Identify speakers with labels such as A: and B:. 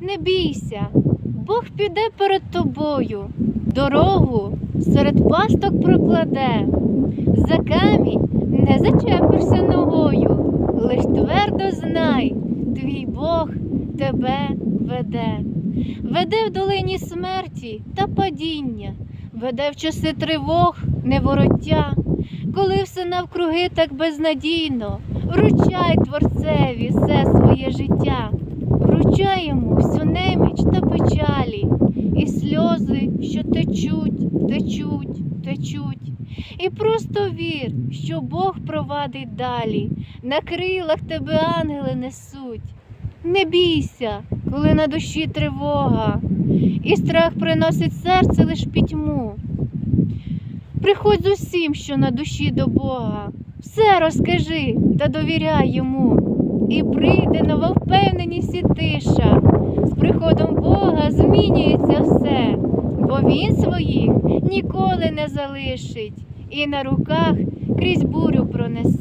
A: Не бійся, Бог піде перед тобою, дорогу серед пасток прокладе, за камінь не зачепишся ногою, лиш твердо знай, твій Бог тебе веде, веде в долині смерті та падіння, веде в часи тривог, невороття, коли все навкруги так безнадійно, вручай Творцеві своє життя. Вручай йому всю неміч та печалі, і сльози, що течуть, течуть, течуть. І просто вір, що Бог провадить далі, на крилах тебе ангели несуть. Не бійся, коли на душі тривога, і страх приносить серце лиш пітьму. Приходь з усім, що на душі до Бога, все розкажи та довіряй йому. І прийде нова впевненість і тиша. З приходом Бога змінюється все, бо Він своїх ніколи не залишить і на руках крізь бурю пронесе.